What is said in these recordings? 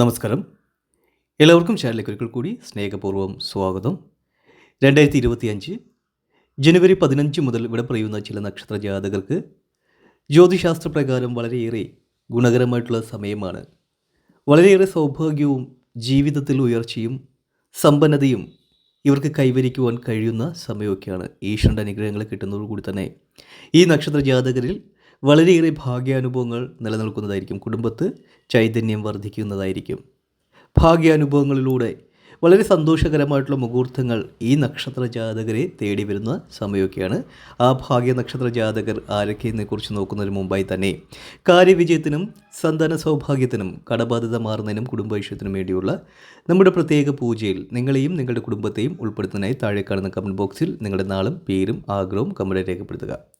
നമസ്കാരം. എല്ലാവർക്കും ചാനലിലേക്ക് ഒരിക്കൽ കൂടി സ്നേഹപൂർവം സ്വാഗതം. രണ്ടായിരത്തി ഇരുപത്തിയഞ്ച് ജനുവരി പതിനഞ്ച് മുതൽ ഇവിടെ പറയുന്ന ചില നക്ഷത്ര ജാതകർക്ക് ജ്യോതിശാസ്ത്രപ്രകാരം വളരെയേറെ ഗുണകരമായിട്ടുള്ള സമയമാണ്. വളരെയേറെ സൗഭാഗ്യവും ജീവിതത്തിൽ ഉയർച്ചയും സമ്പന്നതയും ഇവർക്ക് കൈവരിക്കുവാൻ കഴിയുന്ന സമയമൊക്കെയാണ്. ഈശ്വരന്റെ അനുഗ്രഹങ്ങൾ കിട്ടുന്നതോടുകൂടി തന്നെ ഈ നക്ഷത്ര ജാതകരിൽ വളരെയേറെ ഭാഗ്യാനുഭവങ്ങൾ നിലനിൽക്കുന്നതായിരിക്കും. കുടുംബത്ത് ചൈതന്യം വർദ്ധിക്കുന്നതായിരിക്കും ഭാഗ്യാനുഭവങ്ങളിലൂടെ വളരെ സന്തോഷകരമായിട്ടുള്ള മുഹൂർത്തങ്ങൾ ഈ നക്ഷത്ര ജാതകരെ തേടി വരുന്ന സമയമൊക്കെയാണ്. ആ ഭാഗ്യ നക്ഷത്ര ജാതകർ ആരൊക്കെയെന്നെ കുറിച്ച് നോക്കുന്നതിന് മുമ്പായി തന്നെ കാര്യവിജയത്തിനും സന്താന സൗഭാഗ്യത്തിനും കടബാധ്യത മാറുന്നതിനും കുടുംബൈശ്വര്യത്തിനും വേണ്ടിയുള്ള നമ്മുടെ പ്രത്യേക പൂജയിൽ നിങ്ങളെയും നിങ്ങളുടെ കുടുംബത്തെയും ഉൾപ്പെടുത്തുന്നതിനായി താഴെ കാണുന്ന കമന്റ് ബോക്സിൽ നിങ്ങളുടെ നാളും പേരും ആഗ്രഹവും കമന്റ് രേഖപ്പെടുത്തുക.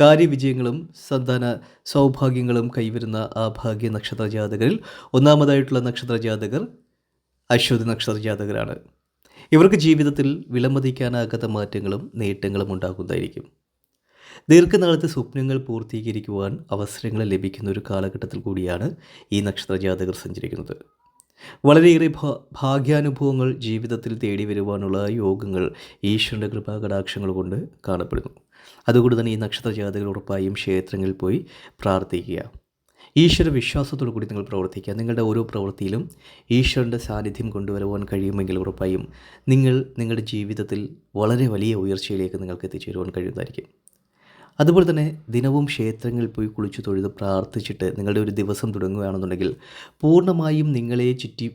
കാര്യവിജയങ്ങളും സന്താന സൗഭാഗ്യങ്ങളും കൈവരുന്ന ആ ഭാഗ്യ നക്ഷത്ര ജാതകരിൽ ഒന്നാമതായിട്ടുള്ള നക്ഷത്ര ജാതകർ അശ്വതി നക്ഷത്ര ജാതകരാണ്. ഇവർക്ക് ജീവിതത്തിൽ വിലമതിക്കാനാകാത്ത മാറ്റങ്ങളും നേട്ടങ്ങളും ഉണ്ടാകുന്നതായിരിക്കും. ദീർഘനാളത്തെ സ്വപ്നങ്ങൾ പൂർത്തീകരിക്കുവാൻ അവസരങ്ങൾ ലഭിക്കുന്ന ഒരു കാലഘട്ടത്തിൽ കൂടിയാണ് ഈ നക്ഷത്ര ജാതകർ സഞ്ചരിക്കുന്നത്. വളരെയേറെ ഭാഗ്യാനുഭവങ്ങൾ ജീവിതത്തിൽ തേടി വരുവാനുള്ള യോഗങ്ങൾ ഈശ്വരന്റെ കൃപാകടാക്ഷങ്ങൾ കൊണ്ട് കാണപ്പെടുന്നു. അതുകൊണ്ട് തന്നെ ഈ നക്ഷത്ര ജാതകൾ ഉറപ്പായും ക്ഷേത്രങ്ങളിൽ പോയി പ്രാർത്ഥിക്കുക. ഈശ്വര വിശ്വാസത്തോടു കൂടി നിങ്ങൾ പ്രവർത്തിക്കുക. നിങ്ങളുടെ ഓരോ പ്രവൃത്തിയിലും ഈശ്വരന്റെ സാന്നിധ്യം കൊണ്ടുവരുവാൻ കഴിയുമെങ്കിൽ ഉറപ്പായും നിങ്ങൾ നിങ്ങളുടെ ജീവിതത്തിൽ വളരെ വലിയ ഉയർച്ചയിലേക്ക് നിങ്ങൾക്ക് എത്തിച്ചേരുവാൻ കഴിയുന്നതായിരിക്കും. അതുപോലെ തന്നെ ദിനവും ക്ഷേത്രങ്ങളിൽ പോയി കുളിച്ചു തൊഴുത് പ്രാർത്ഥിച്ചിട്ട് നിങ്ങളുടെ ഒരു ദിവസം തുടങ്ങുകയാണെന്നുണ്ടെങ്കിൽ പൂർണമായും നിങ്ങളെ ചുറ്റി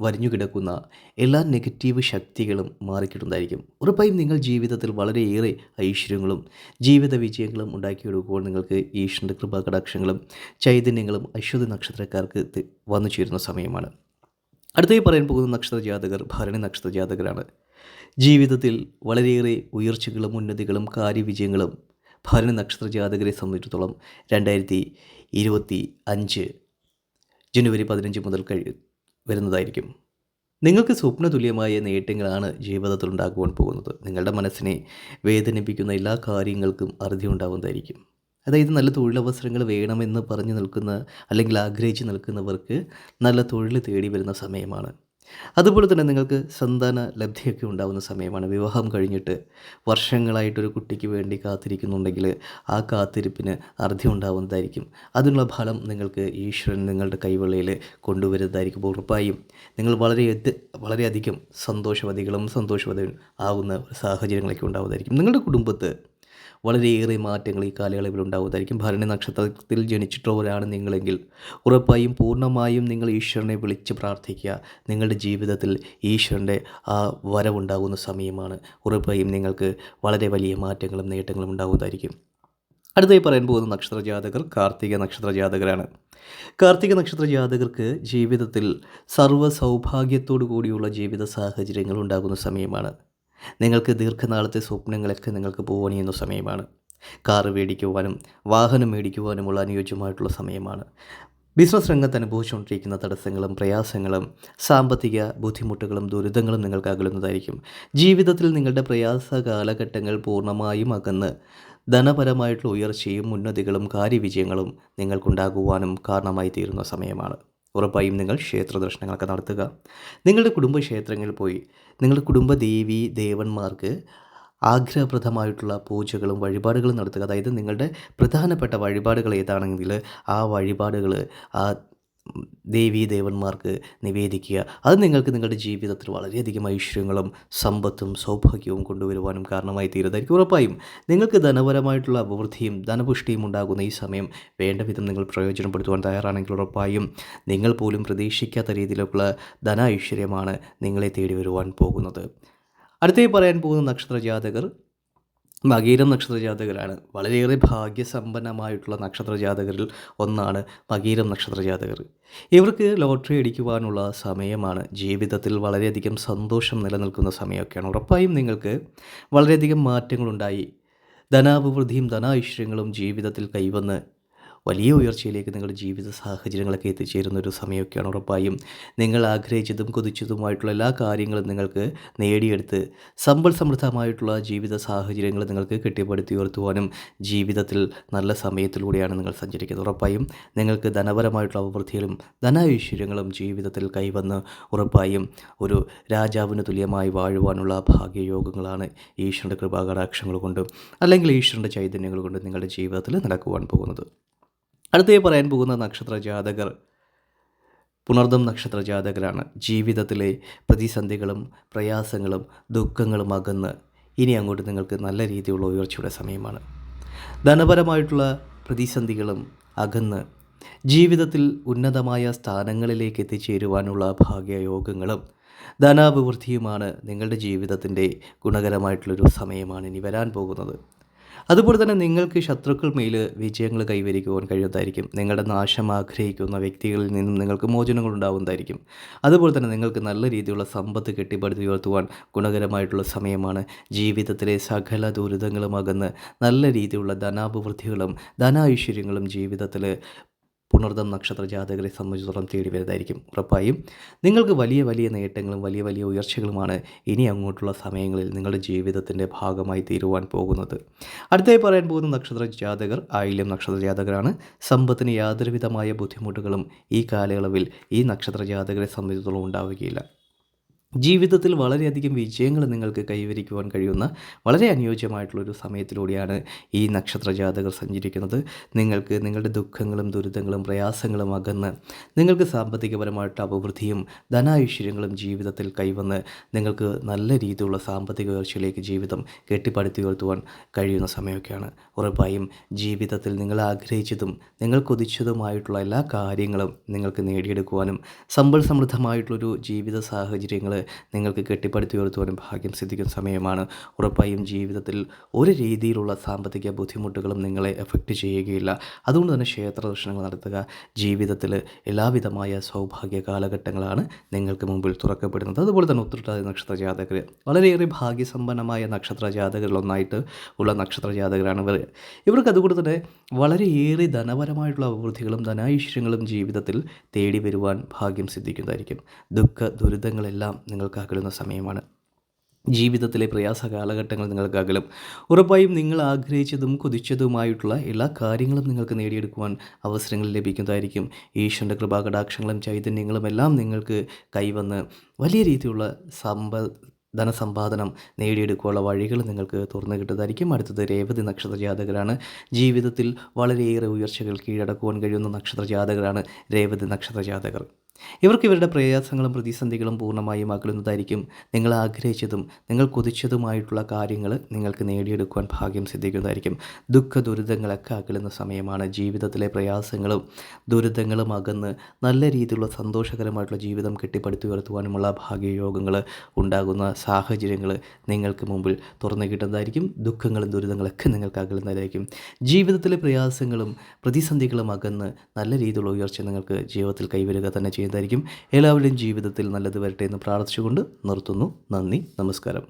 വരിഞ്ഞു കിടക്കുന്ന എല്ലാ നെഗറ്റീവ് ശക്തികളും മാറിക്കിട്ടുന്നതായിരിക്കും. ഉറപ്പായും നിങ്ങൾ ജീവിതത്തിൽ വളരെയേറെ ഐശ്വര്യങ്ങളും ജീവിത വിജയങ്ങളും ഉണ്ടാക്കിയെടുക്കുമ്പോൾ നിങ്ങൾക്ക് ഈശ്വരന്റെ കൃപാകടാക്ഷങ്ങളും ചൈതന്യങ്ങളും അശ്വതി നക്ഷത്രക്കാർക്ക് വന്നു ചേരുന്ന സമയമാണ്. അടുത്തായി പറയാൻ പോകുന്ന നക്ഷത്ര ജാതകർ ഭരണി നക്ഷത്ര ജാതകരാണ്. ജീവിതത്തിൽ വളരെയേറെ ഉയർച്ചകളും ഉന്നതികളും കാര്യവിജയങ്ങളും ഭരണി നക്ഷത്ര ജാതകരെ സംബന്ധിച്ചിടത്തോളം രണ്ടായിരത്തി ഇരുപത്തി അഞ്ച് ജനുവരി പതിനഞ്ച് മുതൽ കഴി വരുന്നതായിരിക്കും. നിങ്ങൾക്ക് സ്വപ്നതുല്യമായ നേട്ടങ്ങളാണ് ജീവിതത്തിൽ ഉണ്ടാക്കുവാൻ പോകുന്നത്. നിങ്ങളുടെ മനസ്സിനെ വേദനിപ്പിക്കുന്ന എല്ലാ കാര്യങ്ങൾക്കും അറുതി ഉണ്ടാവുന്നതായിരിക്കും. അതായത് നല്ല തൊഴിലവസരങ്ങൾ വേണമെന്ന് പറഞ്ഞു നിൽക്കുന്ന അല്ലെങ്കിൽ ആഗ്രഹിച്ച് നിൽക്കുന്നവർക്ക് നല്ല തൊഴിൽ തേടി വരുന്ന സമയമാണ്. അതുപോലെ തന്നെ നിങ്ങൾക്ക് സന്താന ലബ്ധിയൊക്കെ ഉണ്ടാകുന്ന സമയമാണ്. വിവാഹം കഴിഞ്ഞിട്ട് വർഷങ്ങളായിട്ടൊരു കുട്ടിക്ക് വേണ്ടി കാത്തിരിക്കുന്നുണ്ടെങ്കിൽ ആ കാത്തിരിപ്പിന് അർത്ഥം ഉണ്ടാവുന്നതായിരിക്കും. അതിനുള്ള ഫലം നിങ്ങൾക്ക് ഈശ്വരൻ നിങ്ങളുടെ കൈവെള്ളയിൽ കൊണ്ടുവരുന്നതായിരിക്കും ഉറപ്പായും. നിങ്ങൾ വളരെ വളരെയധികം സന്തോഷവതികളും സന്തോഷവതികളും ആവുന്ന സാഹചര്യങ്ങളൊക്കെ ഉണ്ടാവുന്നതായിരിക്കും. നിങ്ങളുടെ കുടുംബത്ത് വളരെയേറെ മാറ്റങ്ങൾ ഈ കാലയളവിൽ ഉണ്ടാവുന്നതായിരിക്കും ഭരണി നക്ഷത്രത്തിൽ ജനിച്ചിട്ടുള്ളവരാണ് നിങ്ങളെങ്കിൽ ഉറപ്പായും പൂർണമായും നിങ്ങൾ ഈശ്വരനെ വിളിച്ച് പ്രാർത്ഥിക്കുക. നിങ്ങളുടെ ജീവിതത്തിൽ ഈശ്വരന്റെ ആ വരവുണ്ടാകുന്ന സമയമാണ്. ഉറപ്പായും നിങ്ങൾക്ക് വളരെ വലിയ മാറ്റങ്ങളും നേട്ടങ്ങളും ഉണ്ടാകുന്നതായിരിക്കും. അടുത്തായി പറയാൻ പോകുന്ന നക്ഷത്ര ജാതകർ കാർത്തിക നക്ഷത്ര ജാതകരാണ്. കാർത്തിക നക്ഷത്ര ജാതകർക്ക് ജീവിതത്തിൽ സർവ സൗഭാഗ്യത്തോടു കൂടിയുള്ള ജീവിത സാഹചര്യങ്ങൾ ഉണ്ടാകുന്ന സമയമാണ്. നിങ്ങൾക്ക് ദീർഘനാളത്തെ സ്വപ്നങ്ങളൊക്കെ നിങ്ങൾക്ക് പൂവണിയുന്ന സമയമാണ്. കാറ് മേടിക്കുവാനും വാഹനം മേടിക്കുവാനുമുള്ള അനുയോജ്യമായിട്ടുള്ള സമയമാണ്. ബിസിനസ് രംഗത്ത് അനുഭവിച്ചുകൊണ്ടിരിക്കുന്ന തടസ്സങ്ങളും പ്രയാസങ്ങളും സാമ്പത്തിക ബുദ്ധിമുട്ടുകളും ദുരിതങ്ങളും നിങ്ങൾക്ക് അകലുന്നതായിരിക്കും ജീവിതത്തിൽ നിങ്ങളുടെ പ്രയാസ കാലഘട്ടങ്ങൾ പൂർണമായും അകന്ന് ധനപരമായിട്ടുള്ള ഉയർച്ചയും ഉന്നതികളും കാര്യവിജയങ്ങളും നിങ്ങൾക്കുണ്ടാകുവാനും കാരണമായി തീരുന്ന സമയമാണ്. ഉറപ്പായും നിങ്ങൾ ക്ഷേത്ര ദർശനങ്ങളൊക്കെ നടത്തുക. നിങ്ങളുടെ കുടുംബ ക്ഷേത്രങ്ങളിൽ പോയി നിങ്ങളുടെ കുടുംബ ദേവി ദേവന്മാർക്ക് ആഗ്രഹപ്രദമായിട്ടുള്ള പൂജകളും വഴിപാടുകളും നടത്തുക. അതായത് നിങ്ങളുടെ പ്രധാനപ്പെട്ട വഴിപാടുകൾ ഏതാണെങ്കിൽ ആ വഴിപാടുകൾ ആ ദേവീ ദേവന്മാർക്ക് നിവേദിക്കുക. അത് നിങ്ങൾക്ക് നിങ്ങളുടെ ജീവിതത്തിൽ വളരെയധികം ഐശ്വര്യങ്ങളും സമ്പത്തും സൗഭാഗ്യവും കൊണ്ടുവരുവാനും കാരണമായി തീരുന്നതായിരിക്കും ഉറപ്പായും നിങ്ങൾക്ക് ധനപരമായിട്ടുള്ള അഭിവൃദ്ധിയും ധനപുഷ്ടിയും ഉണ്ടാകുന്ന ഈ സമയം വേണ്ട വിധം നിങ്ങൾ പ്രയോജനപ്പെടുത്തുവാൻ തയ്യാറാണെങ്കിൽ ഉറപ്പായും നിങ്ങൾ പോലും പ്രതീക്ഷിക്കാത്ത രീതിയിലുള്ള ധന ഐശ്വര്യമാണ് നിങ്ങളെ തേടി വരുവാൻ പോകുന്നത്. അടുത്തേ പറയാൻ പോകുന്ന നക്ഷത്ര ജാതകർ മകീരം നക്ഷത്ര ജാതകരാണ് വളരെയേറെ ഭാഗ്യസമ്പന്നമായിട്ടുള്ള നക്ഷത്ര ജാതകരിൽ ഒന്നാണ് മകീരം നക്ഷത്ര ജാതകർ ഇവർക്ക് ലോട്ടറി അടിക്കുവാനുള്ള സമയമാണ്. ജീവിതത്തിൽ വളരെയധികം സന്തോഷം നിലനിൽക്കുന്ന സമയമൊക്കെയാണ്. ഉറപ്പായും നിങ്ങൾക്ക് വളരെയധികം മാറ്റങ്ങളുണ്ടായി. ധനാഭിവൃദ്ധിയും ധനാഐശ്വര്യങ്ങളും ജീവിതത്തിൽ കൈവന്ന് വലിയ ഉയർച്ചയിലേക്ക് നിങ്ങളുടെ ജീവിത സാഹചര്യങ്ങളൊക്കെ എത്തിച്ചേരുന്ന ഒരു സമയമൊക്കെയാണ് ഉറപ്പായും. നിങ്ങൾ ആഗ്രഹിച്ചതും കൊതിച്ചതുമായിട്ടുള്ള എല്ലാ കാര്യങ്ങളും നിങ്ങൾക്ക് നേടിയെടുത്ത് സമ്പൽ സമൃദ്ധമായിട്ടുള്ള ജീവിത സാഹചര്യങ്ങൾ നിങ്ങൾക്ക് കെട്ടിപ്പടുത്തി ഉയർത്തുവാനും ജീവിതത്തിൽ നല്ല സമയത്തിലൂടെയാണ് നിങ്ങൾ സഞ്ചരിക്കുന്നത്. ഉറപ്പായും നിങ്ങൾക്ക് ധനപരമായിട്ടുള്ള അഭിവൃദ്ധികളും ധനൈശ്വര്യങ്ങളും ജീവിതത്തിൽ കൈവന്ന് ഉറപ്പായും ഒരു രാജാവിന് തുല്യമായി വാഴുവാനുള്ള ഭാഗ്യയോഗങ്ങളാണ് ഈശ്വരന്റെ കൃപാകടാക്ഷങ്ങൾ കൊണ്ടും അല്ലെങ്കിൽ ഈശ്വരന്റെ ചൈതന്യങ്ങൾ കൊണ്ടും നിങ്ങളുടെ ജീവിതത്തിൽ നടക്കുവാൻ പോകുന്നത്. അടുത്തേ പറയാൻ പോകുന്ന നക്ഷത്ര ജാതകർ പുണർദം നക്ഷത്ര ജാതകരാണ് ജീവിതത്തിലെ പ്രതിസന്ധികളും പ്രയാസങ്ങളും ദുഃഖങ്ങളും അകന്ന് ഇനി അങ്ങോട്ട് നിങ്ങൾക്ക് നല്ല രീതിയിലുള്ള ഉയർച്ചയുടെ സമയമാണ്. ധനപരമായിട്ടുള്ള പ്രതിസന്ധികളും അകന്ന് ജീവിതത്തിൽ ഉന്നതമായ സ്ഥാനങ്ങളിലേക്ക് എത്തിച്ചേരുവാനുള്ള ഭാഗ്യയോഗങ്ങളും ധനാഭിവൃദ്ധിയുമാണ് നിങ്ങളുടെ ജീവിതത്തിന്റെ ഗുണകരമായിട്ടുള്ളൊരു സമയമാണ് ഇനി വരാൻ പോകുന്നത്. അതുപോലെ തന്നെ നിങ്ങൾക്ക് ശത്രുക്കൾ മേൽ വിജയങ്ങൾ കൈവരിക്കുവാൻ കഴിയുന്നതായിരിക്കും. നിങ്ങളുടെ നാശം ആഗ്രഹിക്കുന്ന വ്യക്തികളിൽ നിന്നും നിങ്ങൾക്ക് മോചനങ്ങൾ ഉണ്ടാവുന്നതായിരിക്കും. അതുപോലെ തന്നെ നിങ്ങൾക്ക് നല്ല രീതിയിലുള്ള സമ്പത്ത് കെട്ടിപ്പടുത്തി ഉയർത്തുവാൻ ഗുണകരമായിട്ടുള്ള സമയമാണ് ജീവിതത്തിലെ സകല ദുരിതങ്ങളും അകന്ന് നല്ല രീതിയിലുള്ള ധനാഭിവൃദ്ധികളും ധനാഐശ്വര്യങ്ങളും ജീവിതത്തിൽ പുണർദം നക്ഷത്ര ജാതകരെ സംബന്ധിച്ചിടത്തോളം തേടി വരുന്നതായിരിക്കും ഉറപ്പായും നിങ്ങൾക്ക് വലിയ വലിയ നേട്ടങ്ങളും വലിയ വലിയ ഉയർച്ചകളുമാണ് ഇനി അങ്ങോട്ടുള്ള സമയങ്ങളിൽ നിങ്ങളുടെ ജീവിതത്തിന്റെ ഭാഗമായി തീരുവാൻ പോകുന്നത്. അടുത്തായി പറയാൻ പോകുന്ന നക്ഷത്ര ജാതകർ ആയില്യം നക്ഷത്ര ജാതകരാണ് സമ്പത്തിന് യാതൊരുവിധമായ ബുദ്ധിമുട്ടുകളും ഈ കാലയളവിൽ ഈ നക്ഷത്ര ജാതകരെ സംബന്ധിച്ചിടത്തോളം ഉണ്ടാവുകയില്ല. ജീവിതത്തിൽ വളരെയധികം വിജയങ്ങൾ നിങ്ങൾക്ക് കൈവരിക്കുവാൻ കഴിയുന്ന വളരെ അനുയോജ്യമായിട്ടുള്ളൊരു സമയത്തിലൂടെയാണ് ഈ നക്ഷത്ര ജാതകർ സഞ്ചരിക്കുന്നത്. നിങ്ങൾക്ക് നിങ്ങളുടെ ദുഃഖങ്ങളും ദുരിതങ്ങളും പ്രയാസങ്ങളും അകന്ന് നിങ്ങൾക്ക് സാമ്പത്തികപരമായിട്ട് അഭിവൃദ്ധിയും ധനാഐശ്വര്യങ്ങളും ജീവിതത്തിൽ കൈവന്ന് നിങ്ങൾക്ക് നല്ല രീതിയിലുള്ള സാമ്പത്തിക ഉയർച്ചയിലേക്ക് ജീവിതം കെട്ടിപ്പടുത്തി ഉയർത്തുവാൻ കഴിയുന്ന സമയമൊക്കെയാണ്. ഉറപ്പായും ജീവിതത്തിൽ നിങ്ങൾ ആഗ്രഹിച്ചതും നിങ്ങൾ കൊതിച്ചതുമായിട്ടുള്ള എല്ലാ കാര്യങ്ങളും നിങ്ങൾക്ക് നേടിയെടുക്കുവാനും സമ്പൽ സമൃദ്ധമായിട്ടുള്ളൊരു ജീവിത സാഹചര്യങ്ങൾ നിങ്ങൾക്ക് കെട്ടിപ്പടുത്തി ഉയർത്തുവാനും ഭാഗ്യം സിദ്ധിക്കുന്ന സമയമാണ്. ഉറപ്പായും ജീവിതത്തിൽ ഒരു രീതിയിലുള്ള സാമ്പത്തിക ബുദ്ധിമുട്ടുകളും നിങ്ങളെ എഫക്റ്റ് ചെയ്യുകയില്ല. അതുകൊണ്ട് തന്നെ ക്ഷേത്ര ദർശനങ്ങൾ നടത്തുക. ജീവിതത്തിൽ എല്ലാവിധമായ സൗഭാഗ്യ കാലഘട്ടങ്ങളാണ് നിങ്ങൾക്ക് മുമ്പിൽ തുറക്കപ്പെടുന്നത്. അതുപോലെ തന്നെ ഉത്രട്ടാതി നക്ഷത്ര ജാതകർ വളരെയേറെ ഭാഗ്യസമ്പന്നമായ നക്ഷത്ര ജാതകരിലൊന്നായിട്ട് ഉള്ള നക്ഷത്ര ജാതകരാണ് ഇവർ ഇവർക്ക് അതുകൊണ്ട് തന്നെ വളരെയേറെ ധനപരമായിട്ടുള്ള അഭിവൃദ്ധികളും ധനൈശ്വര്യങ്ങളും ജീവിതത്തിൽ തേടി വരുവാൻ ഭാഗ്യം സിദ്ധിക്കുന്നതായിരിക്കും. ദുഃഖ ദുരിതങ്ങളെല്ലാം നിങ്ങൾക്ക് അകലുന്ന സമയമാണ്. ജീവിതത്തിലെ പ്രയാസ കാലഘട്ടങ്ങൾ നിങ്ങൾക്ക് അകലും ഉറപ്പായും നിങ്ങൾ ആഗ്രഹിച്ചതും കൊതിച്ചതുമായിട്ടുള്ള എല്ലാ കാര്യങ്ങളും നിങ്ങൾക്ക് നേടിയെടുക്കുവാൻ അവസരങ്ങൾ ലഭിക്കുന്നതായിരിക്കും. ഈശ്വരന്റെ കൃപാകടാക്ഷങ്ങളും ചൈതന്യങ്ങളും എല്ലാം നിങ്ങൾക്ക് കൈവന്ന് വലിയ രീതിയിലുള്ള സമ്പ ധനസമ്പാദനം നേടിയെടുക്കാനുള്ള വഴികൾ നിങ്ങൾക്ക് തുറന്നു കിട്ടുന്നതായിരിക്കും. അടുത്തത് രേവതി നക്ഷത്ര ജാതകരാണ് ജീവിതത്തിൽ വളരെയേറെ ഉയർച്ചകൾ കീഴടക്കുവാൻ കഴിയുന്ന നക്ഷത്ര ജാതകരാണ് രേവതി നക്ഷത്ര ജാതകർ ഇവർക്ക് ഇവരുടെ പ്രയാസങ്ങളും പ്രതിസന്ധികളും പൂർണമായും അകലുന്നതായിരിക്കും. നിങ്ങൾ ആഗ്രഹിച്ചതും നിങ്ങൾ കൊതിച്ചതുമായിട്ടുള്ള കാര്യങ്ങൾ നിങ്ങൾക്ക് നേടിയെടുക്കുവാൻ ഭാഗ്യം സിദ്ധിക്കുന്നതായിരിക്കും. ദുഃഖ ദുരിതങ്ങളൊക്കെ അകലുന്ന സമയമാണ് ജീവിതത്തിലെ പ്രയാസങ്ങളും ദുരിതങ്ങളും അകന്ന് നല്ല രീതിയിലുള്ള സന്തോഷകരമായിട്ടുള്ള ജീവിതം കെട്ടിപ്പടുത്തി ഉയർത്തുവാനുമുള്ള ഭാഗ്യയോഗങ്ങൾ ഉണ്ടാകുന്ന സാഹചര്യങ്ങൾ നിങ്ങൾക്ക് മുമ്പിൽ തുറന്നു കിട്ടുന്നതായിരിക്കും. ദുഃഖങ്ങളും ദുരിതങ്ങളൊക്കെ നിങ്ങൾക്ക് അകലുന്നതായിരിക്കും. ജീവിതത്തിലെ പ്രയാസങ്ങളും പ്രതിസന്ധികളും അകന്ന് നല്ല രീതിയിലുള്ള ഉയർച്ച നിങ്ങൾക്ക് ജീവിതത്തിൽ കൈവരിക തന്നെ ചെയ്യുന്നതായിരിക്കും എല്ലാവരുടെയും ജീവിതത്തിൽ നല്ലത് വരട്ടെ എന്ന് പ്രാർത്ഥിച്ചുകൊണ്ട് നിർത്തുന്നു. നന്ദി. നമസ്കാരം.